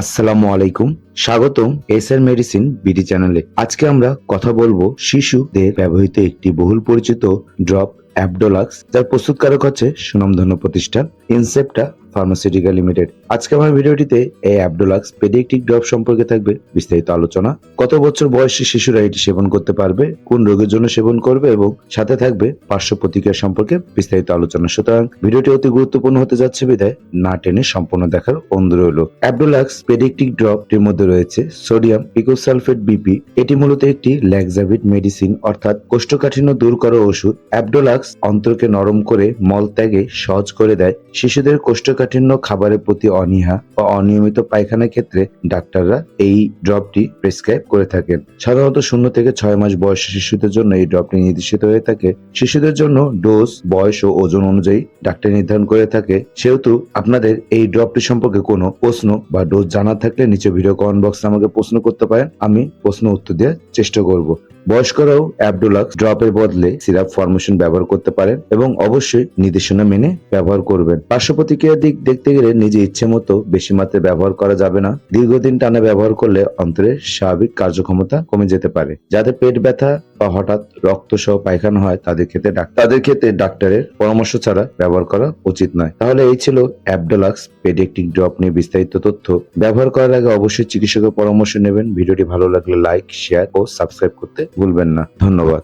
আসসালামু আলাইকুম। স্বাগতম এস এর মেডিসিন বিডি চ্যানেলে। আজকে আমরা কথা বলব শিশুদের ব্যবহৃত একটি বহুল পরিচিত ড্রপ অ্যাবডোলাক্স যার প্রস্তুতকারক হচ্ছে সুনামধন্য প্রতিষ্ঠান ইনসেপ্টা ফার্মাসিউটিক্যাল লিমিটেড। আজকে আমার ভিডিওটিতে এই অ্যাবডোলাক্স পেডিয়াট্রিক ড্রপ সম্পর্কে থাকবে বিস্তারিত আলোচনা। কত বছর বয়সী শিশুরা এটি সেবন করতে পারবে, কোন রোগের জন্য সেবন করবে এবং সাথে থাকবে পার্শ্ব প্রতিক্রিয়া সম্পর্কে বিস্তারিত আলোচনা। সুতরাং ভিডিওটি অতি গুরুত্বপূর্ণ হতে যাচ্ছে বিধায় না টেনে সম্পূর্ণ দেখার অনুরোধ রইল। অ্যাবডোলাক্স পেডিয়াট্রিক ড্রপটির মধ্যে রয়েছে সোডিয়াম পিকোসালফেট বিপি এটি মূলত একটি ল্যাক্সাভিট মেডিসিন, অর্থাৎ কোষ্ঠকাঠিন্য দূর করা ওষুধ। অ্যাবডোলাক্স অন্ত্রকে নরম করে মল ত্যাগে সহজ করে দেয়। শিশুদের কোষ্ঠকাঠিন্য খাবারের প্রতি অনীহা বা অনিয়মিত পায়খানার ক্ষেত্রে ডাক্তাররা এই ড্রপটি প্রেসক্রাইব করে থাকেন। সাধারণত শূন্য থেকে ছয় মাস বয়সী শিশুদের জন্য এই ড্রপটি নির্দেশিত হয়ে থাকে। শিশুদের জন্য ডোজ, বয়স ও ওজন অনুযায়ী ডাক্তার নির্ধারণ করে থাকে। সেহেতু আপনাদের এই ড্রপটি সম্পর্কে কোনো প্রশ্ন বা ডোজ জানা থাকলে নিচে ভিডিও কমেন্ট বক্সে আমাকে প্রশ্ন করতে পারেন, আমি প্রশ্ন উত্তর দেওয়ার চেষ্টা করব। বয়স্করাও অ্যাবডোলাক্স ড্রপের বদলে সিরাপ ফর্মেশন ব্যবহার করতে পারেন এবং অবশ্যই নির্দেশনা মেনে ব্যবহার করবেন। পার্শ্ব প্রতিক্রিয়ার দিক দেখতে গেলে নিজে ইচ্ছে মতো বেশি মাত্রায় ব্যবহার করা যাবে না। দীর্ঘদিন টানা ব্যবহার করলে অন্তরের স্বাভাবিক কার্যক্ষমতা কমে যেতে পারে যাদের পেট ব্যথা বা হঠাৎ রক্ত সহ পায়খানা হয়, তাদের ক্ষেত্রে তাদের ক্ষেত্রে ডাক্তারের পরামর্শ ছাড়া ব্যবহার করা উচিত নয়। তাহলে এই ছিল অ্যাবডোলাক্স পেডিয়াট্রিক ড্রপ নিয়ে বিস্তারিত তথ্য। ব্যবহার করার আগে অবশ্যই চিকিৎসকের পরামর্শ নেবেন। ভিডিওটি ভালো লাগলে লাইক, শেয়ার ও সাবস্ক্রাইব করতে ভুলবেন না। ধন্যবাদ।